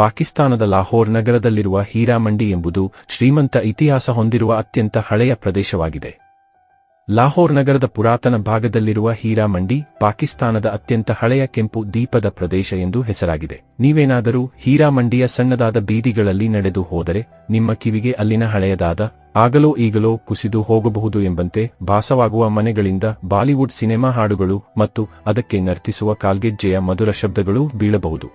ಪಾಕಿಸ್ತಾನದ ಲಾಹೋರ್ ನಗರದಲ್ಲಿರುವ ಹೀರಾಮಂಡಿ ಎಂಬುದು ಶ್ರೀಮಂತ ಇತಿಹಾಸ ಹೊಂದಿರುವ ಅತ್ಯಂತ ಹಳೆಯ ಪ್ರದೇಶವಾಗಿದೆ. ಲಾಹೋರ್ ನಗರದ ಪುರಾತನ ಭಾಗದಲ್ಲಿರುವ ಹೀರಾಮಂಡಿ, ಪಾಕಿಸ್ತಾನದ ಅತ್ಯಂತ ಹಳೆಯ ಕೆಂಪು ದೀಪದ ಪ್ರದೇಶ ಎಂದು ಹೆಸರಾಗಿದೆ. ನೀವೇನಾದರೂ ಹೀರಾಮಂಡಿಯ ಸಣ್ಣದಾದ ಬೀದಿಗಳಲ್ಲಿ ನಡೆದು ಹೋದರೆ, ನಿಮ್ಮ ಕಿವಿಗೆ ಅಲ್ಲಿನ ಹಳೆಯದಾದ, ಆಗಲೋ ಈಗಲೋ ಕುಸಿದು ಹೋಗಬಹುದು ಎಂಬಂತೆ ಭಾಸವಾಗುವ ಮನೆಗಳಿಂದ ಬಾಲಿವುಡ್ ಸಿನೆಮಾ ಹಾಡುಗಳು ಮತ್ತು ಅದಕ್ಕೆ ನರ್ತಿಸುವ ಕಾಲ್ಗೆಜ್ಜೆಯ ಮಧುರ ಶಬ್ದಗಳು ಬೀಳಬಹುದು.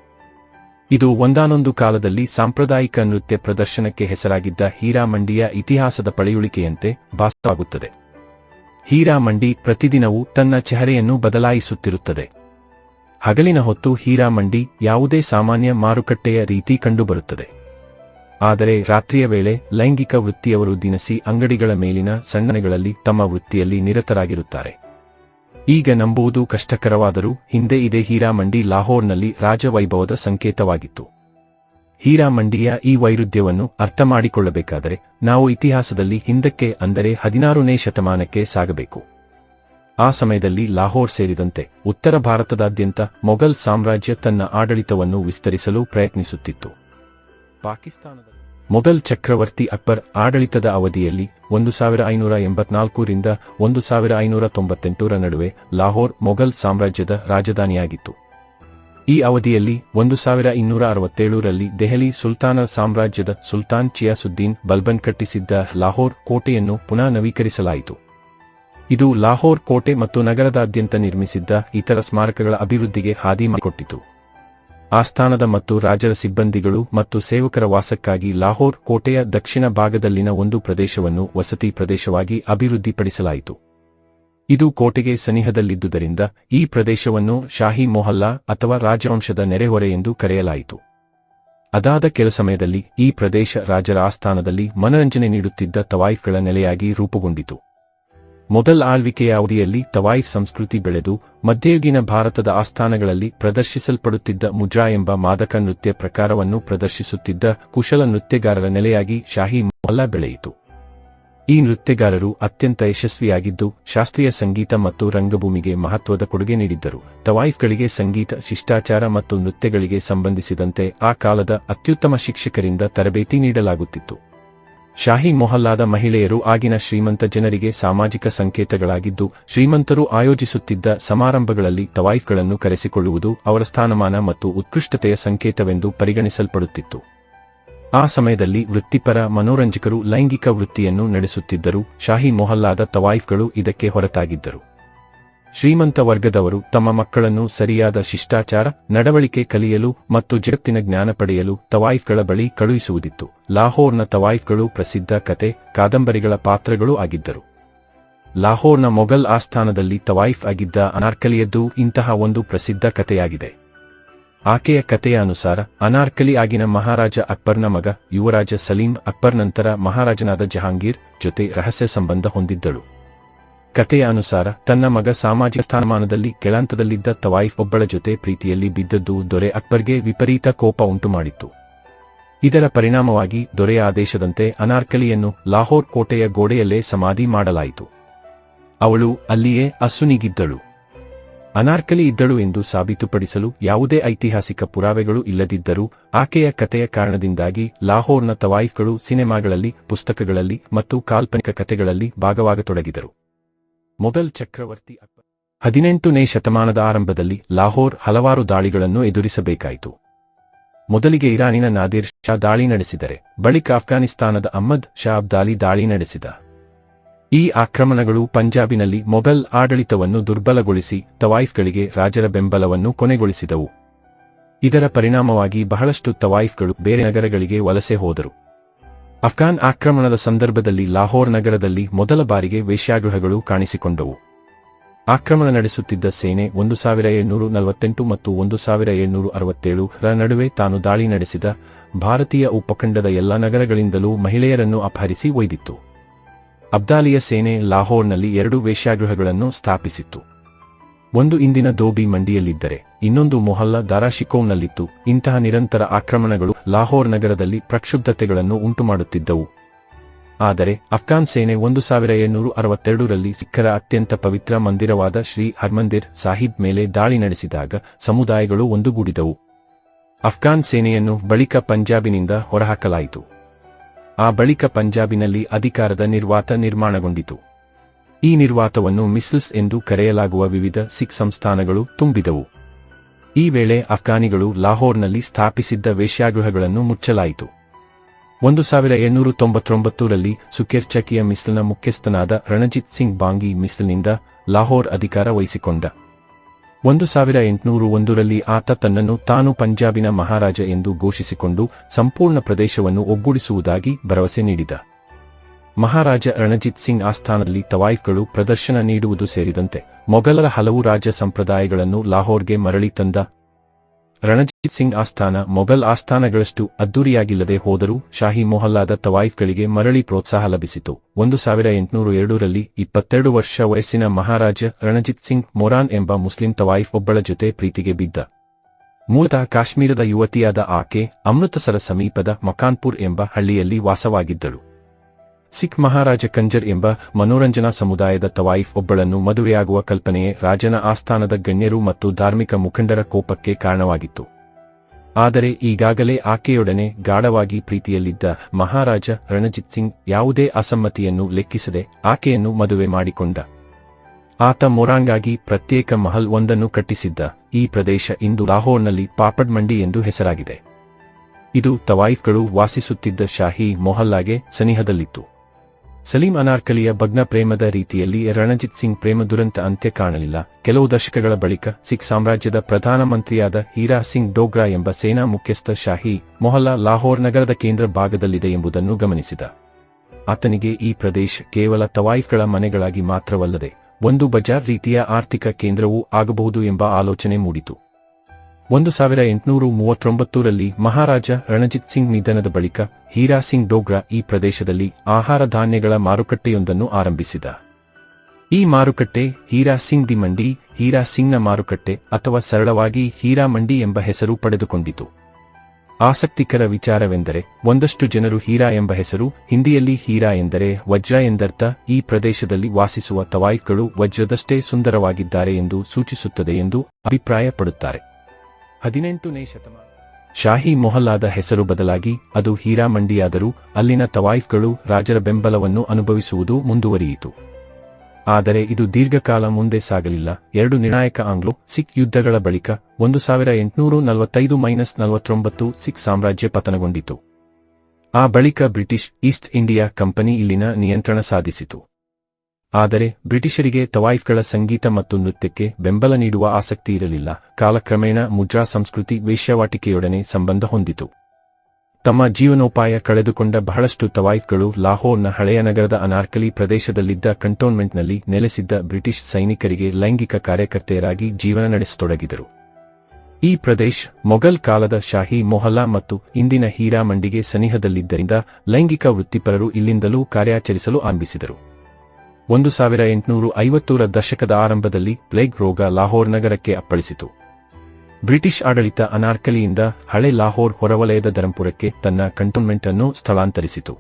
ಇದು ಒಂದಾನೊಂದು ಕಾಲದಲ್ಲಿ ಸಾಂಪ್ರದಾಯಿಕ ನೃತ್ಯ ಪ್ರದರ್ಶನಕ್ಕೆ ಹೆಸರಾಗಿದ್ದ ಹೀರಾಮಂಡಿಯ ಇತಿಹಾಸದ ಪಳೆಯುಳಿಕೆಯಂತೆ ಭಾಸವಾಗುತ್ತದೆ. ಹೀರಾಮಂಡಿ ಪ್ರತಿದಿನವೂ ತನ್ನ ಚೆಹರೆಯನ್ನು ಬದಲಾಯಿಸುತ್ತಿರುತ್ತದೆ. ಹಗಲಿನ ಹೊತ್ತು ಹೀರಾಮಂಡಿ ಯಾವುದೇ ಸಾಮಾನ್ಯ ಮಾರುಕಟ್ಟೆಯ ರೀತಿ ಕಂಡುಬರುತ್ತದೆ. ಆದರೆ ರಾತ್ರಿಯ ವೇಳೆ ಲೈಂಗಿಕ ವೃತ್ತಿಯವರು ದಿನಸಿ ಅಂಗಡಿಗಳ ಮೇಲಿನ ಸಣ್ಣನೆಗಳಲ್ಲಿ ತಮ್ಮ ವೃತ್ತಿಯಲ್ಲಿ ನಿರತರಾಗಿರುತ್ತಾರೆ. ಈಗ ನಂಬುವುದು ಕಷ್ಟಕರವಾದರೂ ಹಿಂದೆ ಇದೆ ಹೀರಾಮಂಡಿ ಲಾಹೋರ್ನಲ್ಲಿ ರಾಜವೈಭವದ ಸಂಕೇತವಾಗಿತ್ತು. ಹೀರಾಮಂಡಿಯ ಈ ವೈರುಧ್ಯವನ್ನು ಅರ್ಥ ಮಾಡಿಕೊಳ್ಳಬೇಕಾದರೆ ನಾವು ಇತಿಹಾಸದಲ್ಲಿ ಹಿಂದಕ್ಕೆ ಅಂದರೆ ಹದಿನಾರನೇ ಶತಮಾನಕ್ಕೆ ಸಾಗಬೇಕು. ಆ ಸಮಯದಲ್ಲಿ ಲಾಹೋರ್ ಸೇರಿದಂತೆ ಉತ್ತರ ಭಾರತದಾದ್ಯಂತ ಮೊಘಲ್ ಸಾಮ್ರಾಜ್ಯ ತನ್ನ ಆಡಳಿತವನ್ನು ವಿಸ್ತರಿಸಲು ಪ್ರಯತ್ನಿಸುತ್ತಿತ್ತು. ಪಾಕಿಸ್ತಾನದ ಮೊಘಲ್ ಚಕ್ರವರ್ತಿ ಅಕ್ಬರ್ ಆಡಳಿತದ ಅವಧಿಯಲ್ಲಿ ಒಂದು ಸಾವಿರ ಐನೂರ ಎಂಬತ್ನಾಲ್ಕರಿಂದ ಒಂದು ಸಾವಿರ ಐನೂರ ತೊಂಬತ್ತೆಂಟರ ನಡುವೆ ಲಾಹೋರ್ ಮೊಘಲ್ ಸಾಮ್ರಾಜ್ಯದ ರಾಜಧಾನಿಯಾಗಿತ್ತು. ಈ ಅವಧಿಯಲ್ಲಿ ಒಂದು ಸಾವಿರ ಇನ್ನೂರ ಅರವತ್ತೇಳರಲ್ಲಿ ದೆಹಲಿ ಸುಲ್ತಾನ ಸಾಮ್ರಾಜ್ಯದ ಸುಲ್ತಾನ್ ಚಿಯಾಸುದ್ದೀನ್ ಬಲ್ಬನ್ ಕಟ್ಟಿಸಿದ್ದ ಲಾಹೋರ್ ಕೋಟೆಯನ್ನು ಪುನಃ ನವೀಕರಿಸಲಾಯಿತು. ಇದು ಲಾಹೋರ್ ಕೋಟೆ ಮತ್ತು ನಗರದಾದ್ಯಂತ ನಿರ್ಮಿಸಿದ್ದ ಇತರ ಸ್ಮಾರಕಗಳ ಅಭಿವೃದ್ಧಿಗೆ ಹಾದಿ ಮಾಡಿಕೊಟ್ಟಿತು. ಆಸ್ಥಾನದ ಮತ್ತು ರಾಜರ ಸಿಬ್ಬಂದಿಗಳು ಮತ್ತು ಸೇವಕರ ವಾಸಕ್ಕಾಗಿ ಲಾಹೋರ್ ಕೋಟೆಯ ದಕ್ಷಿಣ ಭಾಗದಲ್ಲಿನ ಒಂದು ಪ್ರದೇಶವನ್ನು ವಸತಿ ಪ್ರದೇಶವಾಗಿ ಅಭಿವೃದ್ಧಿಪಡಿಸಲಾಯಿತು. ಇದು ಕೋಟೆಗೆ ಸನಿಹದಲ್ಲಿದ್ದುದರಿಂದ ಈ ಪ್ರದೇಶವನ್ನು ಶಾಹಿ ಮೊಹಲ್ಲಾ ಅಥವಾ ರಾಜವಂಶದ ನೆರೆಹೊರೆ ಎಂದು ಕರೆಯಲಾಯಿತು. ಅದಾದ ಕೆಲ ಸಮಯದಲ್ಲಿ ಈ ಪ್ರದೇಶ ರಾಜರ ಆಸ್ಥಾನದಲ್ಲಿ ಮನರಂಜನೆ ನೀಡುತ್ತಿದ್ದ ತವಾಯಿಫ್ಗಳ ನೆಲೆಯಾಗಿ ರೂಪುಗೊಂಡಿತು. ಮೊದಲ ಆಳ್ವಿಕೆಯ ಅವಧಿಯಲ್ಲಿ ತವಾಯಿಫ್ ಸಂಸ್ಕೃತಿ ಬೆಳೆದು, ಮಧ್ಯಯುಗಿನ ಭಾರತದ ಆಸ್ಥಾನಗಳಲ್ಲಿ ಪ್ರದರ್ಶಿಸಲ್ಪಡುತ್ತಿದ್ದ ಮುಜ್ರಾ ಎಂಬ ಮಾದಕ ನೃತ್ಯ ಪ್ರಕಾರವನ್ನು ಪ್ರದರ್ಶಿಸುತ್ತಿದ್ದ ಕುಶಲ ನೃತ್ಯಗಾರರ ನೆಲೆಯಾಗಿ ಶಾಹಿ ಮೊಹಲ್ಲಾ ಬೆಳೆಯಿತು. ಈ ನೃತ್ಯಗಾರರು ಅತ್ಯಂತ ಯಶಸ್ವಿಯಾಗಿದ್ದು, ಶಾಸ್ತ್ರೀಯ ಸಂಗೀತ ಮತ್ತು ರಂಗಭೂಮಿಗೆ ಮಹತ್ವದ ಕೊಡುಗೆ ನೀಡಿದ್ದರು. ತವಾಯಿಫ್ಗಳಿಗೆ ಸಂಗೀತ, ಶಿಷ್ಟಾಚಾರ ಮತ್ತು ನೃತ್ಯಗಳಿಗೆ ಸಂಬಂಧಿಸಿದಂತೆ ಆ ಕಾಲದ ಅತ್ಯುತ್ತಮ ಶಿಕ್ಷಕರಿಂದ ತರಬೇತಿ ನೀಡಲಾಗುತ್ತಿತ್ತು. ಶಾಹಿ ಮೊಹಲ್ಲಾದ ಮಹಿಳೆಯರು ಆಗಿನ ಶ್ರೀಮಂತ ಜನರಿಗೆ ಸಾಮಾಜಿಕ ಸಂಕೇತಗಳಾಗಿದ್ದು, ಶ್ರೀಮಂತರು ಆಯೋಜಿಸುತ್ತಿದ್ದ ಸಮಾರಂಭಗಳಲ್ಲಿ ತವಾಯಿಫ್ಗಳನ್ನು ಕರೆಸಿಕೊಳ್ಳುವುದು ಅವರ ಸ್ಥಾನಮಾನ ಮತ್ತು ಉತ್ಕೃಷ್ಟತೆಯ ಸಂಕೇತವೆಂದು ಪರಿಗಣಿಸಲ್ಪಡುತ್ತಿತ್ತು. ಆ ಸಮಯದಲ್ಲಿ ವೃತ್ತಿಪರ ಮನೋರಂಜಕರು ಲೈಂಗಿಕ ವೃತ್ತಿಯನ್ನು ನಡೆಸುತ್ತಿದ್ದರು. ಶಾಹಿ ಮೊಹಲ್ಲಾದ ತವಾಯಿಫ್ಗಳು ಇದಕ್ಕೆ ಹೊರತಾಗಿದ್ದರು. ಶ್ರೀಮಂತ ವರ್ಗದವರು ತಮ್ಮ ಮಕ್ಕಳನ್ನು ಸರಿಯಾದ ಶಿಷ್ಟಾಚಾರ, ನಡವಳಿಕೆ ಕಲಿಯಲು ಮತ್ತು ಜಗತ್ತಿನ ಜ್ಞಾನ ಪಡೆಯಲು ತವಾಯಿಫ್ಗಳ ಬಳಿ ಕಳುಹಿಸುವುದಿತ್ತು. ಲಾಹೋರ್ನ ತವಾಯಿಫ್ಗಳು ಪ್ರಸಿದ್ಧ ಕತೆ ಕಾದಂಬರಿಗಳ ಪಾತ್ರಗಳೂ ಆಗಿದ್ದರು. ಲಾಹೋರ್ನ ಮೊಘಲ್ ಆಸ್ಥಾನದಲ್ಲಿ ತವಾಯಿಫ್ ಆಗಿದ್ದ ಅನಾರ್ಕಲಿಯದ್ದು ಇಂತಹ ಒಂದು ಪ್ರಸಿದ್ಧ ಕಥೆಯಾಗಿದೆ. ಆಕೆಯ ಕಥೆಯ ಅನುಸಾರ, ಅನಾರ್ಕಲಿ ಆಗಿನ ಮಹಾರಾಜ ಅಕ್ಬರ್ನ ಮಗ, ಯುವರಾಜ ಸಲೀಂ ಅಕ್ಬರ್ ನಂತರ ಮಹಾರಾಜನಾದ ಜಹಾಂಗೀರ್ ಜೊತೆ ರಹಸ್ಯ ಸಂಬಂಧ ಹೊಂದಿದ್ದಳು. ಕಥೆಯ ಅನುಸಾರ, ತನ್ನ ಮಗ ಸಾಮಾಜಿಕ ಸ್ಥಾನಮಾನದಲ್ಲಿ ಕೆಳಂತದಲ್ಲಿದ್ದ ತವಾಯಿಫ್ ಒಬ್ಬಳ ಜೊತೆ ಪ್ರೀತಿಯಲ್ಲಿ ಬಿದ್ದದ್ದು ದೊರೆ ಅಕ್ಬರ್ಗೆ ವಿಪರೀತ ಕೋಪ ಉಂಟುಮಾಡಿತ್ತು. ಇದರ ಪರಿಣಾಮವಾಗಿ ದೊರೆಯ ಆದೇಶದಂತೆ ಅನಾರ್ಕಲಿಯನ್ನು ಲಾಹೋರ್ ಕೋಟೆಯ ಗೋಡೆಯಲ್ಲೇ ಸಮಾಧಿ ಮಾಡಲಾಯಿತು. ಅವಳು ಅಲ್ಲಿಯೇ ಅಸುನಿಗಿದ್ದಳು. ಅನಾರ್ಕಲಿ ಇದ್ದಳು ಎಂದು ಸಾಬೀತುಪಡಿಸಲು ಯಾವುದೇ ಐತಿಹಾಸಿಕ ಪುರಾವೆಗಳು ಇಲ್ಲದಿದ್ದರೂ, ಆಕೆಯ ಕಥೆಯ ಕಾರಣದಿಂದಾಗಿ ಲಾಹೋರ್ನ ತವಾಯಿಫ್ಗಳು ಸಿನೆಮಾಗಳಲ್ಲಿ, ಪುಸ್ತಕಗಳಲ್ಲಿ ಮತ್ತು ಕಾಲ್ಪನಿಕ ಕಥೆಗಳಲ್ಲಿ ಭಾಗವಾಗತೊಡಗಿದರು. ಮೊಘಲ್ ಚಕ್ರವರ್ತಿ ಅಕ್ಬರ್. ಹದಿನೆಂಟನೇ ಶತಮಾನದ ಆರಂಭದಲ್ಲಿ ಲಾಹೋರ್ ಹಲವಾರು ದಾಳಿಗಳನ್ನು ಎದುರಿಸಬೇಕಾಯಿತು. ಮೊದಲಿಗೆ ಇರಾನಿನ ನಾದಿರ್ ಶಾ ದಾಳಿ ನಡೆಸಿದರೆ, ಬಳಿಕ ಅಫ್ಘಾನಿಸ್ತಾನದ ಅಹ್ಮದ್ ಶಾ ಅಬ್ದಾಲಿ ದಾಳಿ ನಡೆಸಿದ. ಈ ಆಕ್ರಮಣಗಳು ಪಂಜಾಬಿನಲ್ಲಿ ಮೊಘಲ್ ಆಡಳಿತವನ್ನು ದುರ್ಬಲಗೊಳಿಸಿ ತವಾಯಿಫ್ಗಳಿಗೆ ರಾಜರ ಬೆಂಬಲವನ್ನು ಕೊನೆಗೊಳಿಸಿದವು. ಇದರ ಪರಿಣಾಮವಾಗಿ ಬಹಳಷ್ಟು ತವಾಯಿಫ್ಗಳು ಬೇರೆ ನಗರಗಳಿಗೆ ವಲಸೆ ಹೋದರು. ಅಫ್ಘಾನ್ ಆಕ್ರಮಣದ ಸಂದರ್ಭದಲ್ಲಿ ಲಾಹೋರ್ ನಗರದಲ್ಲಿ ಮೊದಲ ಬಾರಿಗೆ ವೇಶ್ಯಾಗೃಹಗಳು ಕಾಣಿಸಿಕೊಂಡವು. ಆಕ್ರಮಣ ನಡೆಸುತ್ತಿದ್ದ ಸೇನೆ ಒಂದು ಸಾವಿರ ಏಳ್ನೂರು ನಲವತ್ತೆಂಟು ಮತ್ತು ಒಂದು ಸಾವಿರ ಏಳ್ನೂರು ಅರವತ್ತೇಳು ರ ನಡುವೆ ತಾನು ದಾಳಿ ನಡೆಸಿದ ಭಾರತೀಯ ಉಪಖಂಡದ ಎಲ್ಲ ನಗರಗಳಿಂದಲೂ ಮಹಿಳೆಯರನ್ನು ಅಪಹರಿಸಿ ಒಯ್ದಿತ್ತು. ಅಬ್ದಾಲಿಯ ಸೇನೆ ಲಾಹೋರ್ನಲ್ಲಿ ಎರಡು ವೇಶ್ಯಾಗೃಹಗಳನ್ನು ಸ್ಥಾಪಿಸಿತ್ತು. ಒಂದು ಇಂದಿನ ದೋಬಿ ಮಂಡಿಯಲ್ಲಿದ್ದರೆ, ಇನ್ನೊಂದು ಮೊಹಲ್ಲಾ ದಾರಾಶಿಕೋವ್ನಲ್ಲಿತ್ತು. ಇಂತಹ ನಿರಂತರ ಆಕ್ರಮಣಗಳು ಲಾಹೋರ್ ನಗರದಲ್ಲಿ ಪ್ರಕ್ಷುಬ್ಧತೆಗಳನ್ನು ಉಂಟುಮಾಡುತ್ತಿದ್ದವು. ಆದರೆ ಅಫ್ಘಾನ್ ಸೇನೆ ಒಂದು ಸಾವಿರ ಏಳ್ನೂರು ಅರವತ್ತೆರಡರಲ್ಲಿ ಸಿಖ್ಖರ ಅತ್ಯಂತ ಪವಿತ್ರ ಮಂದಿರವಾದ ಶ್ರೀ ಹರ್ಮಂದಿರ್ ಸಾಹಿಬ್ ಮೇಲೆ ದಾಳಿ ನಡೆಸಿದಾಗ ಸಮುದಾಯಗಳು ಒಂದುಗೂಡಿದವು. ಅಫ್ಘಾನ್ ಸೇನೆಯನ್ನು ಬಳಿಕ ಪಂಜಾಬಿನಿಂದ ಹೊರಹಾಕಲಾಯಿತು. ಆ ಬಳಿಕ ಪಂಜಾಬಿನಲ್ಲಿ ಅಧಿಕಾರದ ನಿರ್ವಾತ ನಿರ್ಮಾಣಗೊಂಡಿತು. ಈ ನಿರ್ವಾತವನ್ನು ಮಿಸ್ಲ್ಸ್ ಎಂದು ಕರೆಯಲಾಗುವ ವಿವಿಧ ಸಿಖ್ ಸಂಸ್ಥಾನಗಳು ತುಂಬಿದವು. ಈ ವೇಳೆ ಅಫ್ಘಾನಿಗಳು ಲಾಹೋರ್ನಲ್ಲಿ ಸ್ಥಾಪಿಸಿದ್ದ ವೇಶ್ಯಾಗೃಹಗಳನ್ನು ಮುಚ್ಚಲಾಯಿತು. ಒಂದು ಸಾವಿರ ಏಳ್ನೂರ ತೊಂಬತ್ತೊಂಬತ್ತರಲ್ಲಿ ಸುಕೇರ್ಚಕಿಯ ಮಿಸ್ಲ್ನ ಮುಖ್ಯಸ್ಥನಾದ ರಣಜಿತ್ ಸಿಂಗ್ ಬಾಂಗಿ ಮಿಸ್ಲ್ನಿಂದ ಲಾಹೋರ್ ಅಧಿಕಾರ ವಹಿಸಿಕೊಂಡ. ಒಂದು ಸಾವಿರ ಎಂಟುನೂರು ಒಂದರಲ್ಲಿ ಆತ ತನ್ನನ್ನು ತಾನು ಪಂಜಾಬಿನ ಮಹಾರಾಜ ಎಂದು ಘೋಷಿಸಿಕೊಂಡು ಸಂಪೂರ್ಣ ಪ್ರದೇಶವನ್ನು ಒಗ್ಗೂಡಿಸುವುದಾಗಿ ಭರವಸೆ ನೀಡಿದ. ಮಹಾರಾಜ ರಣಜಿತ್ ಸಿಂಗ್ ಆಸ್ಥಾನದಲ್ಲಿ ತವಾಯಿಫ್ಗಳು ಪ್ರದರ್ಶನ ನೀಡುವುದು ಸೇರಿದಂತೆ ಮೊಘಲರ ಹಲವು ರಾಜ್ಯ ಸಂಪ್ರದಾಯಗಳನ್ನು ಲಾಹೋರ್ಗೆ ಮರಳಿ ತಂದ. ರಣಜಿತ್ ಸಿಂಗ್ ಆಸ್ಥಾನ ಮೊಘಲ್ ಆಸ್ಥಾನಗಳಷ್ಟು ಅದ್ದೂರಿಯಾಗಿಲ್ಲದೆ ಹೋದರೂ ಶಾಹಿ ಮೊಹಲ್ಲಾದ ತವಾಯಿಫ್ಗಳಿಗೆ ಮರಳಿ ಪ್ರೋತ್ಸಾಹ ಲಭಿಸಿತು. ಒಂದು ಸಾವಿರ ಎಂಟುನೂರು ಎರಡರಲ್ಲಿ ಇಪ್ಪತ್ತೆರಡು ವರ್ಷ ವಯಸ್ಸಿನ ಮಹಾರಾಜ ರಣಜಿತ್ ಸಿಂಗ್ ಮೊರಾನ್ ಎಂಬ ಮುಸ್ಲಿಂ ತವಾಯಿಫ್ ಒಬ್ಬಳ ಜೊತೆ ಪ್ರೀತಿಗೆ ಬಿದ್ದ. ಮೂಲತಃ ಕಾಶ್ಮೀರದ ಯುವತಿಯಾದ ಆಕೆ ಅಮೃತಸರ ಸಮೀಪದ ಮಕಾನ್ಪುರ್ ಎಂಬ ಹಳ್ಳಿಯಲ್ಲಿ ವಾಸವಾಗಿದ್ದಳು. ಸಿಖ್ ಮಹಾರಾಜ ಕಂಜರ್ ಎಂಬ ಮನೋರಂಜನಾ ಸಮುದಾಯದ ತವಾಯಿಫ್ ಒಬ್ಬಳನ್ನು ಮದುವೆಯಾಗುವ ಕಲ್ಪನೆಯೇ ರಾಜನ ಆಸ್ಥಾನದ ಗಣ್ಯರು ಮತ್ತು ಧಾರ್ಮಿಕ ಮುಖಂಡರ ಕೋಪಕ್ಕೆ ಕಾರಣವಾಗಿತ್ತು. ಆದರೆ ಈಗಾಗಲೇ ಆಕೆಯೊಡನೆ ಗಾಢವಾಗಿ ಪ್ರೀತಿಯಲ್ಲಿದ್ದ ಮಹಾರಾಜ ರಣಜಿತ್ ಸಿಂಗ್ ಯಾವುದೇ ಅಸಮ್ಮತಿಯನ್ನು ಲೆಕ್ಕಿಸದೆ ಆಕೆಯನ್ನು ಮದುವೆ ಮಾಡಿಕೊಂಡ. ಆತ ಮೊರಾಂಗಾಗಿ ಪ್ರತ್ಯೇಕ ಮಹಲ್ ಒಂದನ್ನು ಕಟ್ಟಿಸಿದ್ದ. ಈ ಪ್ರದೇಶ ಇಂದು ಲಾಹೋರ್ನಲ್ಲಿ ಪಾಪಡ್ ಮಂಡಿ ಎಂದು ಹೆಸರಾಗಿದೆ. ಇದು ತವಾಯಿಫ್ಗಳು ವಾಸಿಸುತ್ತಿದ್ದ ಶಾಹಿ ಮೊಹಲ್ಲಾಗೆ ಸನಿಹದಲ್ಲಿತ್ತು. ಸಲೀಂ ಅನಾರ್ಕಲಿಯ ಭಗ್ನ ಪ್ರೇಮದ ರೀತಿಯಲ್ಲಿ ರಣಜಿತ್ ಸಿಂಗ್ ಪ್ರೇಮ ದುರಂತ ಅಂತ್ಯ ಕಾಣಲಿಲ್ಲ. ಕೆಲವು ದಶಕಗಳ ಬಳಿಕ ಸಿಖ್ ಸಾಮ್ರಾಜ್ಯದ ಪ್ರಧಾನಮಂತ್ರಿಯಾದ ಹೀರಾ ಸಿಂಗ್ ಡೋಗ್ರಾ ಎಂಬ ಸೇನಾ ಮುಖ್ಯಸ್ಥ ಶಾಹಿ ಮೊಹಲ್ಲಾ ಲಾಹೋರ್ ನಗರದ ಕೇಂದ್ರ ಭಾಗದಲ್ಲಿದೆ ಎಂಬುದನ್ನು ಗಮನಿಸಿದ. ಆತನಿಗೆ ಈ ಪ್ರದೇಶ ಕೇವಲ ತವಾಯಿಫ್ಗಳ ಮನೆಗಳಾಗಿ ಮಾತ್ರವಲ್ಲದೆ ಒಂದು ಬಜಾರ್ ರೀತಿಯ ಆರ್ಥಿಕ ಕೇಂದ್ರವೂ ಆಗಬಹುದು ಎಂಬ ಆಲೋಚನೆ ಮೂಡಿತು. ಒಂದು ಸಾವಿರ ಎಂಟುನೂರು ಮೂವತ್ತೊಂಬತ್ತರಲ್ಲಿ ಮಹಾರಾಜ ರಣಜಿತ್ ಸಿಂಗ್ ನಿಧನದ ಬಳಿಕ ಹೀರಾ ಸಿಂಗ್ ಡೋಗ್ರಾ ಈ ಪ್ರದೇಶದಲ್ಲಿ ಆಹಾರ ಧಾನ್ಯಗಳ ಮಾರುಕಟ್ಟೆಯೊಂದನ್ನು ಆರಂಭಿಸಿದ. ಈ ಮಾರುಕಟ್ಟೆ ಹೀರಾ ಸಿಂಗ್ ದಿ ಮಂಡಿ, ಹೀರಾ ಸಿಂಗ್ನ ಮಾರುಕಟ್ಟೆ ಅಥವಾ ಸರಳವಾಗಿ ಹೀರಾ ಮಂಡಿ ಎಂಬ ಹೆಸರು ಪಡೆದುಕೊಂಡಿತು. ಆಸಕ್ತಿಕರ ವಿಚಾರವೆಂದರೆ ಒಂದಷ್ಟು ಜನರು ಹೀರಾ ಎಂಬ ಹೆಸರು, ಹಿಂದಿಯಲ್ಲಿ ಹೀರಾ ಎಂದರೆ ವಜ್ರ ಎಂದರ್ಥ, ಈ ಪ್ರದೇಶದಲ್ಲಿ ವಾಸಿಸುವ ತವಾಯಿಫ್ಗಳು ವಜ್ರದಷ್ಟೇ ಸುಂದರವಾಗಿದ್ದಾರೆ ಎಂದು ಸೂಚಿಸುತ್ತದೆ ಎಂದು ಅಭಿಪ್ರಾಯಪಡುತ್ತಾರೆ. ಹದಿನೆಂಟನೇ ಶತಮಾನ. ಶಾಹಿ ಮೊಹಲ್ಲಾದ ಹೆಸರು ಬದಲಾಗಿ ಅದು ಹೀರಾ ಮಂಡಿಯಾದರೂ ಅಲ್ಲಿನ ತವಾಯಿಫ್ಗಳು ರಾಜರ ಬೆಂಬಲವನ್ನು ಅನುಭವಿಸುವುದು ಮುಂದುವರಿಯಿತು. ಆದರೆ ಇದು ದೀರ್ಘಕಾಲ ಮುಂದೆ ಸಾಗಲಿಲ್ಲ. ಎರಡು ನಿರ್ಣಾಯಕ ಆಂಗ್ಲೋ, ಸಿಖ್ ಯುದ್ಧಗಳ ಬಳಿಕ ಒಂದು ಸಾವಿರ ಎಂಟುನೂರು ನಲವತ್ತೈದು ಮೈನಸ್ ನಲವತ್ತೊಂಬತ್ತು ಸಿಖ್ ಸಾಮ್ರಾಜ್ಯ ಪತನಗೊಂಡಿತು. ಆ ಬಳಿಕ ಬ್ರಿಟಿಷ್ ಈಸ್ಟ್ ಇಂಡಿಯಾ ಕಂಪನಿ ಇಲ್ಲಿನ ನಿಯಂತ್ರಣ ಸಾಧಿಸಿತು. ಆದರೆ ಬ್ರಿಟಿಷರಿಗೆ ತವಾಯಿಫ್ಗಳ ಸಂಗೀತ ಮತ್ತು ನೃತ್ಯಕ್ಕೆ ಬೆಂಬಲ ನೀಡುವ ಆಸಕ್ತಿ ಇರಲಿಲ್ಲ. ಕಾಲಕ್ರಮೇಣ ಮುದ್ರಾ ಸಂಸ್ಕೃತಿ ವೇಶ್ಯವಾಟಿಕೆಯೊಡನೆ ಸಂಬಂಧ ಹೊಂದಿತು. ತಮ್ಮ ಜೀವನೋಪಾಯ ಕಳೆದುಕೊಂಡ ಬಹಳಷ್ಟು ತವಾಯಿಫ್ಗಳು ಲಾಹೋರ್ನ ಹಳೆಯ ನಗರದ ಅನಾರ್ಕಲಿ ಪ್ರದೇಶದಲ್ಲಿದ್ದ ಕಂಟೋನ್ಮೆಂಟ್ನಲ್ಲಿ ನೆಲೆಸಿದ್ದ ಬ್ರಿಟಿಷ್ ಸೈನಿಕರಿಗೆ ಲೈಂಗಿಕ ಕಾರ್ಯಕರ್ತೆಯರಾಗಿ ಜೀವನ ನಡೆಸತೊಡಗಿದರು. ಈ ಪ್ರದೇಶ ಮೊಘಲ್ ಕಾಲದ ಶಾಹಿ ಮೊಹಲ್ಲಾ ಮತ್ತು ಇಂದಿನ ಹೀರಾ ಮಂಡಿಗೆ ಸನಿಹದಲ್ಲಿದ್ದರಿಂದ ಲೈಂಗಿಕ ವೃತ್ತಿಪರರು ಇಲ್ಲಿಂದಲೂ ಕಾರ್ಯಾಚರಿಸಲು ಆರಂಭಿಸಿದರು. ಒಂದು ಸಾವಿರ ಎಂಟುನೂರು ಐವತ್ತೂರ ದಶಕದ ಆರಂಭದಲ್ಲಿ ಪ್ಲೇಗ್ ರೋಗ ಲಾಹೋರ್ ನಗರಕ್ಕೆ ಅಪ್ಪಳಿಸಿತು. ಬ್ರಿಟಿಷ್ ಆಡಳಿತ ಅನಾರ್ಕಲಿಯಿಂದ ಹಳೆ ಲಾಹೋರ್ ಹೊರವಲಯದ ಧರಂಪುರಕ್ಕೆ ತನ್ನ ಕಂಟೋನ್ಮೆಂಟ್ ಅನ್ನು ಸ್ಥಳಾಂತರಿಸಿತು.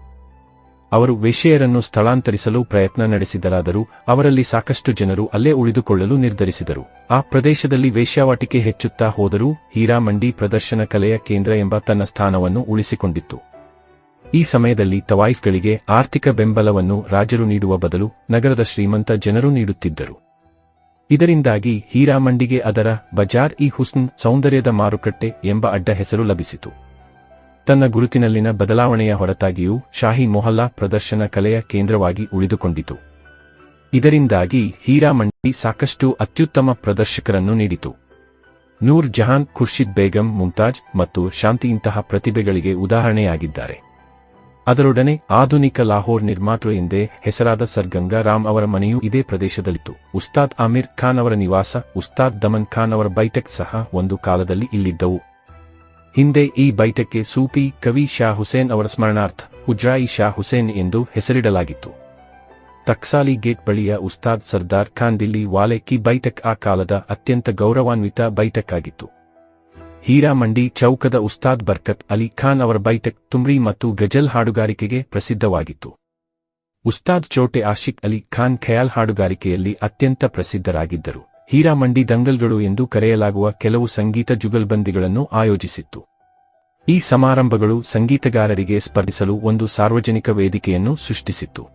ಅವರು ವೇಶ್ಯೆಯರನ್ನು ಸ್ಥಳಾಂತರಿಸಲು ಪ್ರಯತ್ನ ನಡೆಸಿದರಾದರೂ ಅವರಲ್ಲಿ ಸಾಕಷ್ಟು ಜನರು ಅಲ್ಲೇ ಉಳಿದುಕೊಳ್ಳಲು ನಿರ್ಧರಿಸಿದರು. ಆ ಪ್ರದೇಶದಲ್ಲಿ ವೇಶ್ಯಾವಾಟಿಕೆ ಹೆಚ್ಚುತ್ತಾ ಹೋದರೂ ಹೀರಾಮಂಡಿ ಪ್ರದರ್ಶನ ಕಲೆಯ ಕೇಂದ್ರ ಎಂಬ ತನ್ನ ಸ್ಥಾನವನ್ನು ಉಳಿಸಿಕೊಂಡಿತ್ತು. ಈ ಸಮಯದಲ್ಲಿ ತವಾಯಿಫ್ಗಳಿಗೆ ಆರ್ಥಿಕ ಬೆಂಬಲವನ್ನು ರಾಜರು ನೀಡುವ ಬದಲು ನಗರದ ಶ್ರೀಮಂತ ಜನರು ನೀಡುತ್ತಿದ್ದರು. ಇದರಿಂದಾಗಿ ಹೀರಾಮಂಡಿಗೆ ಅದರ ಬಜಾರ್ ಇ ಹುಸ್ನ್ ಸೌಂದರ್ಯದ ಮಾರುಕಟ್ಟೆ ಎಂಬ ಅಡ್ಡ ಹೆಸರು ಲಭಿಸಿತು. ತನ್ನ ಗುರುತಿನಲ್ಲಿನ ಬದಲಾವಣೆಯ ಹೊರತಾಗಿಯೂ ಶಾಹಿ ಮೊಹಲ್ಲಾ ಪ್ರದರ್ಶನ ಕಲೆಯ ಕೇಂದ್ರವಾಗಿ ಉಳಿದುಕೊಂಡಿತು. ಇದರಿಂದಾಗಿ ಹೀರಾಮಂಡಿ ಸಾಕಷ್ಟು ಅತ್ಯುತ್ತಮ ಪ್ರದರ್ಶಕರನ್ನು ನೀಡಿತು. ನೂರ್ ಜಹಾನ್ ಖುರ್ಷಿದ್ ಬೇಗಂ, ಮುಮ್ತಾಜ್ ಮತ್ತು ಶಾಂತಿ ಇಂತಹ ಪ್ರತಿಭೆಗಳಿಗೆ ಉದಾಹರಣೆಯಾಗಿದ್ದಾರೆ. ಅದರೊಡನೆ ಆಧುನಿಕ ಲಾಹೋರ್ ನಿರ್ಮಾತೃ ಎಂದೇ ಹೆಸರಾದ ಸರ್ಗಂಗಾ ರಾಮ್ ಅವರ ಮನೆಯೂ ಇದೇ ಪ್ರದೇಶದಲ್ಲಿತ್ತು. ಉಸ್ತಾದ್ ಆಮಿರ್ ಖಾನ್ ಅವರ ನಿವಾಸ, ಉಸ್ತಾದ್ ದಮನ್ ಖಾನ್ ಅವರ ಬೈಟೆಕ್ ಸಹ ಒಂದು ಕಾಲದಲ್ಲಿ ಇಲ್ಲಿದ್ದವು. ಹಿಂದೆ ಈ ಬೈಟಕ್ಕೆ ಸೂಫಿ ಕವಿ ಶಾ ಹುಸೇನ್ ಅವರ ಸ್ಮರಣಾರ್ಥ ಹುಜ್ರಾಯಿ ಶಾ ಹುಸೇನ್ ಎಂದು ಹೆಸರಿಡಲಾಗಿತ್ತು. ತಕ್ಸಾಲಿ ಗೇಟ್ ಬಳಿಯ ಉಸ್ತಾದ್ ಸರ್ದಾರ್ ಖಾನ್ ದಿಲ್ಲಿ ವಾಲೆ ಕಿ ಬೈಠಕ್ ಆ ಕಾಲದ ಅತ್ಯಂತ ಗೌರವಾನ್ವಿತ ಬೈಠಕ್ ಆಗಿತ್ತು. ಹೀರಾ ಮಂಡಿ ಚೌಕದ ಉಸ್ತಾದ್ ಬರ್ಕತ್ ಅಲಿ ಖಾನ್ ಅವರ ಬೈಠಕ್ ತುಮ್ರಿ ಮತ್ತು ಗಜಲ್ ಹಾಡುಗಾರಿಕೆಗೆ ಪ್ರಸಿದ್ಧವಾಗಿತ್ತು. ಉಸ್ತಾದ್ ಚೋಟೆ ಆಶಿಕ್ ಅಲಿ ಖಾನ್ ಖಯಾಲ್ ಹಾಡುಗಾರಿಕೆಯಲ್ಲಿ ಅತ್ಯಂತ ಪ್ರಸಿದ್ಧರಾಗಿದ್ದರು. ಹೀರಾ ಮಂಡಿ ದಂಗಲ್ಗಳು ಎಂದು ಕರೆಯಲಾಗುವ ಕೆಲವು ಸಂಗೀತ ಜುಗಲ್ಬಂದಿಗಳನ್ನು ಆಯೋಜಿಸಿತ್ತು. ಈ ಸಮಾರಂಭಗಳು ಸಂಗೀತಗಾರರಿಗೆ ಸ್ಪರ್ಧಿಸಲು ಒಂದು ಸಾರ್ವಜನಿಕ ವೇದಿಕೆಯನ್ನು ಸೃಷ್ಟಿಸಿತ್ತು.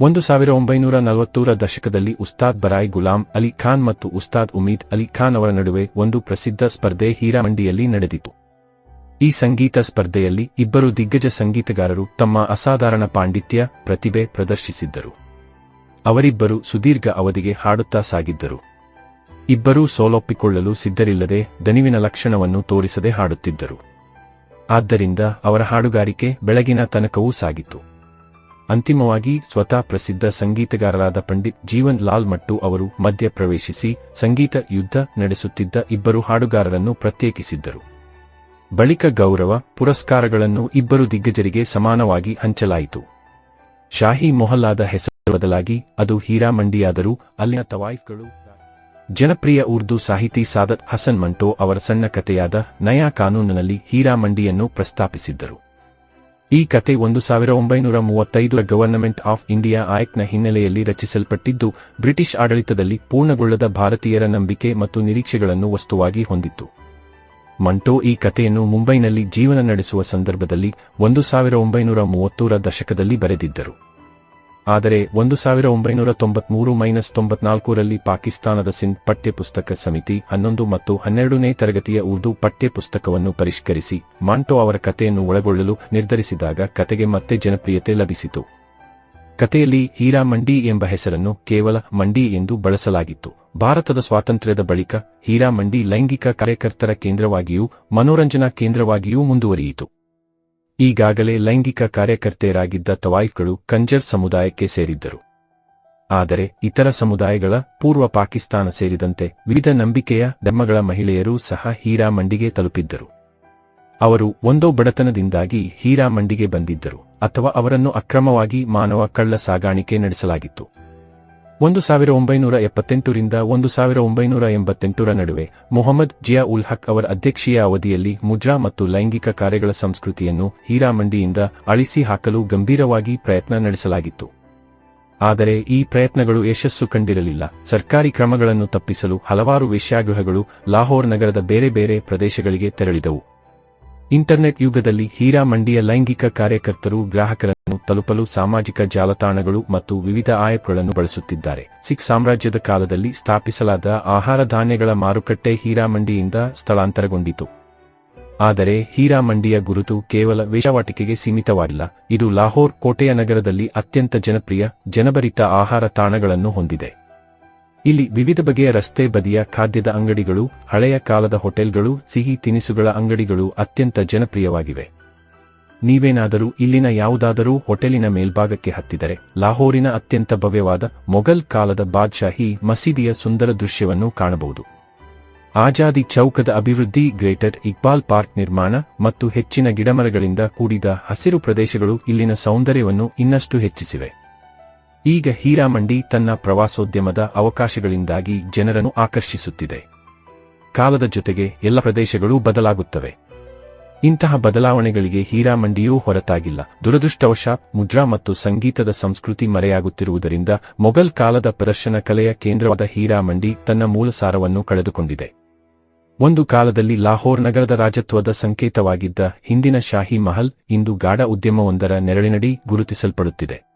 ಒಂದು ಸಾವಿರ ಒಂಬೈನೂರ ನಲವತ್ತೂರ ದಶಕದಲ್ಲಿ ಉಸ್ತಾದ್ ಬರಾಯ್ ಗುಲಾಂ ಅಲಿ ಖಾನ್ ಮತ್ತು ಉಸ್ತಾದ್ ಉಮೀದ್ ಅಲಿ ಖಾನ್ ಅವರ ನಡುವೆ ಒಂದು ಪ್ರಸಿದ್ಧ ಸ್ಪರ್ಧೆ ಹೀರಾಮಂಡಿಯಲ್ಲಿ ನಡೆದಿತು. ಈ ಸಂಗೀತ ಸ್ಪರ್ಧೆಯಲ್ಲಿ ಇಬ್ಬರು ದಿಗ್ಗಜ ಸಂಗೀತಗಾರರು ತಮ್ಮ ಅಸಾಧಾರಣ ಪಾಂಡಿತ್ಯ, ಪ್ರತಿಭೆ ಪ್ರದರ್ಶಿಸಿದ್ದರು. ಅವರಿಬ್ಬರು ಸುದೀರ್ಘ ಅವಧಿಗೆ ಹಾಡುತ್ತಾ ಸಾಗಿದ್ದರು. ಇಬ್ಬರೂ ಸೋಲೊಪ್ಪಿಕೊಳ್ಳಲು ಸಿದ್ಧರಿಲ್ಲದೆ ದನಿವಿನ ಲಕ್ಷಣವನ್ನು ತೋರಿಸದೆ ಹಾಡುತ್ತಿದ್ದರು. ಆದ್ದರಿಂದ ಅವರ ಹಾಡುಗಾರಿಕೆ ಬೆಳಗಿನ ತನಕವೂ ಸಾಗಿತು ಅಂತಿಮವಾಗಿ ಸ್ವತಃ ಪ್ರಸಿದ್ಧ ಸಂಗೀತಗಾರರಾದ ಪಂಡಿತ್ ಜೀವನ್ ಲಾಲ್ ಮಟ್ಟು ಅವರು ಮಧ್ಯ ಪ್ರವೇಶಿಸಿ ಸಂಗೀತ ಯುದ್ಧ ನಡೆಸುತ್ತಿದ್ದ ಇಬ್ಬರು ಹಾಡುಗಾರರನ್ನು ಪ್ರತ್ಯೇಕಿಸಿದ್ದರು. ಬಳಿಕ ಗೌರವ, ಪುರಸ್ಕಾರಗಳನ್ನು ಇಬ್ಬರು ದಿಗ್ಗಜರಿಗೆ ಸಮಾನವಾಗಿ ಹಂಚಲಾಯಿತು. ಶಾಹಿ ಮೊಹಲ್ಲಾದ ಹೆಸರು ಬದಲಾಗಿ ಅದು ಹೀರಾಮಂಡಿಯಾದರೂ ಅಲ್ಲಿನ ತವಾಯಿಫ್ಗಳು ಜನಪ್ರಿಯ ಉರ್ದು ಸಾಹಿತಿ ಸಾದತ್ ಹಸನ್ ಮಂಟೋ ಅವರ ಸಣ್ಣ ಕಥೆಯಾದ ನಯಾ ಕಾನೂನಿನಲ್ಲಿ ಹೀರಾಮಂಡಿಯನ್ನು ಪ್ರಸ್ತಾಪಿಸಿದ್ದರು. ಈ ಕತೆ ಒಂದು ಸಾವಿರ ಒಂಬೈನೂರ ಮೂವತ್ತೈದರ ಗವರ್ನಮೆಂಟ್ ಆಫ್ ಇಂಡಿಯಾ ಆಯಕ್ಟ್ನ ಹಿನ್ನೆಲೆಯಲ್ಲಿ ರಚಿಸಲ್ಪಟ್ಟಿದ್ದು, ಬ್ರಿಟಿಷ್ ಆಡಳಿತದಲ್ಲಿ ಪೂರ್ಣಗೊಳ್ಳದ ಭಾರತೀಯರ ನಂಬಿಕೆ ಮತ್ತು ನಿರೀಕ್ಷೆಗಳನ್ನು ವಸ್ತುವಾಗಿ ಹೊಂದಿತ್ತು. ಮಂಟೋ ಈ ಕಥೆಯನ್ನು ಮುಂಬೈನಲ್ಲಿ ಜೀವನ ನಡೆಸುವ ಸಂದರ್ಭದಲ್ಲಿ ಒಂದು ಸಾವಿರ ಒಂಬೈನೂರ ಮೂವತ್ತೂರ ದಶಕದಲ್ಲಿ ಬರೆದಿದ್ದರು. ಆದರೆ ಒಂದು ಸಾವಿರ ಒಂಬೈನೂರ ತೊಂಬತ್ಮೂರು ಮೈನಸ್ ತೊಂಬತ್ನಾಲ್ಕರಲ್ಲಿ ಪಾಕಿಸ್ತಾನದ ಸಿಂಧ್ ಪಠ್ಯಪುಸ್ತಕ ಸಮಿತಿ ಹನ್ನೊಂದು ಮತ್ತು ಹನ್ನೆರಡನೇ ತರಗತಿಯ ಉರ್ದು ಪಠ್ಯಪುಸ್ತಕವನ್ನು ಪರಿಷ್ಕರಿಸಿ ಮಾಂಟೋ ಅವರ ಕಥೆಯನ್ನು ಒಳಗೊಳ್ಳಲು ನಿರ್ಧರಿಸಿದಾಗ ಕತೆಗೆ ಮತ್ತೆ ಜನಪ್ರಿಯತೆ ಲಭಿಸಿತು. ಕಥೆಯಲ್ಲಿ ಹೀರಾ ಮಂಡಿ ಎಂಬ ಹೆಸರನ್ನು ಕೇವಲ ಮಂಡಿ ಎಂದು ಬಳಸಲಾಗಿತ್ತು. ಭಾರತದ ಸ್ವಾತಂತ್ರ್ಯದ ಬಳಿಕ ಹೀರಾ ಮಂಡಿ ಲೈಂಗಿಕ ಕಾರ್ಯಕರ್ತರ ಕೇಂದ್ರವಾಗಿಯೂ ಮನೋರಂಜನಾ ಕೇಂದ್ರವಾಗಿಯೂ ಮುಂದುವರಿಯಿತು. ಈಗಾಗಲೇ ಲೈಂಗಿಕ ಕಾರ್ಯಕರ್ತೆಯರಾಗಿದ್ದ ತವಾಯಿಫ್ಗಳು ಕಂಜರ್ ಸಮುದಾಯಕ್ಕೆ ಸೇರಿದ್ದರು. ಆದರೆ ಇತರ ಸಮುದಾಯಗಳ ಪೂರ್ವ ಪಾಕಿಸ್ತಾನ ಸೇರಿದಂತೆ ವಿವಿಧ ನಂಬಿಕೆಯ ಧರ್ಮಗಳ ಮಹಿಳೆಯರೂ ಸಹ ಹೀರಾ ಮಂಡಿಗೆ ತಲುಪಿದ್ದರು. ಅವರು ಒಂದೋ ಬಡತನದಿಂದಾಗಿ ಹೀರಾ ಮಂಡಿಗೆ ಬಂದಿದ್ದರು ಅಥವಾ ಅವರನ್ನು ಅಕ್ರಮವಾಗಿ ಮಾನವ ಕಳ್ಳ ಸಾಗಾಣಿಕೆ ನಡೆಸಲಾಗಿತ್ತು. ಒಂದು ಸಾವಿರ ಒಂಬೈನೂರ ಎಪ್ಪತ್ತೆಂಟರಿಂದ ಒಂದು ಸಾವಿರ ಒಂಬೈನೂರ ಎಂಬತ್ತೆಂಟರ ನಡುವೆ ಮೊಹಮ್ಮದ್ ಜಿಯಾ ಉಲ್ ಹಕ್ ಅವರ ಅಧ್ಯಕ್ಷೀಯ ಅವಧಿಯಲ್ಲಿ ಮುಜ್ರಾ ಮತ್ತು ಲೈಂಗಿಕ ಕಾರ್ಯಗಳ ಸಂಸ್ಕೃತಿಯನ್ನು ಹೀರಾಮಂಡಿಯಿಂದ ಅಳಿಸಿ ಹಾಕಲು ಗಂಭೀರವಾಗಿ ಪ್ರಯತ್ನ ನಡೆಸಲಾಗಿತ್ತು. ಆದರೆ ಈ ಪ್ರಯತ್ನಗಳು ಯಶಸ್ಸು ಕಂಡಿರಲಿಲ್ಲ. ಸರ್ಕಾರಿ ಕ್ರಮಗಳನ್ನು ತಪ್ಪಿಸಲು ಹಲವಾರು ವೇಶ್ಯಾಗೃಹಗಳು ಲಾಹೋರ್ ನಗರದ ಬೇರೆ ಬೇರೆ ಪ್ರದೇಶಗಳಿಗೆ ತೆರಳಿದವು. ಇಂಟರ್ನೆಟ್ ಯುಗದಲ್ಲಿ ಹೀರಾ ಮಂಡಿಯ ಲೈಂಗಿಕ ಕಾರ್ಯಕರ್ತರು ಗ್ರಾಹಕರನ್ನು ತಲುಪಲು ಸಾಮಾಜಿಕ ಜಾಲತಾಣಗಳು ಮತ್ತು ವಿವಿಧ ಆಯಪ್ಗಳನ್ನು ಬಳಸುತ್ತಿದ್ದಾರೆ. ಸಿಖ್ ಸಾಮ್ರಾಜ್ಯದ ಕಾಲದಲ್ಲಿ ಸ್ಥಾಪಿಸಲಾದ ಆಹಾರ ಧಾನ್ಯಗಳ ಮಾರುಕಟ್ಟೆ ಹೀರಾ ಮಂಡಿಯಿಂದ ಸ್ಥಳಾಂತರಗೊಂಡಿತು. ಆದರೆ ಹೀರಾ ಮಂಡಿಯ ಗುರುತು ಕೇವಲ ವೇಷವಾಟಿಕೆಗೆ ಸೀಮಿತವಾಗಿಲ್ಲ, ಇದು ಲಾಹೋರ್ ಕೋಟೆಯ ನಗರದಲ್ಲಿ ಅತ್ಯಂತ ಜನಪ್ರಿಯ, ಜನಭರಿತ ಆಹಾರ ತಾಣಗಳನ್ನು ಹೊಂದಿದೆ. ಇಲ್ಲಿ ವಿವಿಧ ಬಗೆಯ ರಸ್ತೆ ಬದಿಯ ಖಾದ್ಯದ ಅಂಗಡಿಗಳು, ಹಳೆಯ ಕಾಲದ ಹೋಟೆಲ್ಗಳು, ಸಿಹಿ ತಿನಿಸುಗಳ ಅಂಗಡಿಗಳು ಅತ್ಯಂತ ಜನಪ್ರಿಯವಾಗಿವೆ. ನೀವೇನಾದರೂ ಇಲ್ಲಿನ ಯಾವುದಾದರೂ ಹೋಟೆಲಿನ ಮೇಲ್ಭಾಗಕ್ಕೆ ಹತ್ತಿದರೆ, ಲಾಹೋರಿನ ಅತ್ಯಂತ ಭವ್ಯವಾದ ಮೊಘಲ್ ಕಾಲದ ಬಾದ್ಶಾಹಿ ಮಸೀದಿಯ ಸುಂದರ ದೃಶ್ಯವನ್ನು ಕಾಣಬಹುದು. ಆಜಾದಿ ಚೌಕದ ಅಭಿವೃದ್ಧಿ, ಗ್ರೇಟರ್ ಇಕ್ಬಾಲ್ ಪಾರ್ಕ್ ನಿರ್ಮಾಣ ಮತ್ತು ಹೆಚ್ಚಿನ ಗಿಡಮರಗಳಿಂದ ಕೂಡಿದ ಹಸಿರು ಪ್ರದೇಶಗಳು ಇಲ್ಲಿನ ಸೌಂದರ್ಯವನ್ನು ಇನ್ನಷ್ಟು ಹೆಚ್ಚಿಸಿವೆ. ಈಗ ಹೀರಾಮಂಡಿ ತನ್ನ ಪ್ರವಾಸೋದ್ಯಮದ ಅವಕಾಶಗಳಿಂದಾಗಿ ಜನರನ್ನು ಆಕರ್ಷಿಸುತ್ತಿದೆ. ಕಾಲದ ಜೊತೆಗೆ ಎಲ್ಲ ಪ್ರದೇಶಗಳೂ ಬದಲಾಗುತ್ತವೆ. ಇಂತಹ ಬದಲಾವಣೆಗಳಿಗೆ ಹೀರಾಮಂಡಿಯೂ ಹೊರತಾಗಿಲ್ಲ. ದುರದೃಷ್ಟವಶಾತ್ ಮುದ್ರಾ ಮತ್ತು ಸಂಗೀತದ ಸಂಸ್ಕೃತಿ ಮರೆಯಾಗುತ್ತಿರುವುದರಿಂದ ಮೊಘಲ್ ಕಾಲದ ಪ್ರದರ್ಶನ ಕಲೆಯ ಕೇಂದ್ರವಾದ ಹೀರಾಮಂಡಿ ತನ್ನ ಮೂಲ ಸಾರವನ್ನು ಕಳೆದುಕೊಂಡಿದೆ. ಒಂದು ಕಾಲದಲ್ಲಿ ಲಾಹೋರ್ ನಗರದ ರಾಜತ್ವದ ಸಂಕೇತವಾಗಿದ್ದ ಹಿಂದಿನ ಶಾಹಿ ಮಹಲ್ ಇಂದು ಗಾಢ ಉದ್ಯಮವೊಂದರ ನೆರಳಿನಡಿ ಗುರುತಿಸಲ್ಪಡುತ್ತಿದೆ.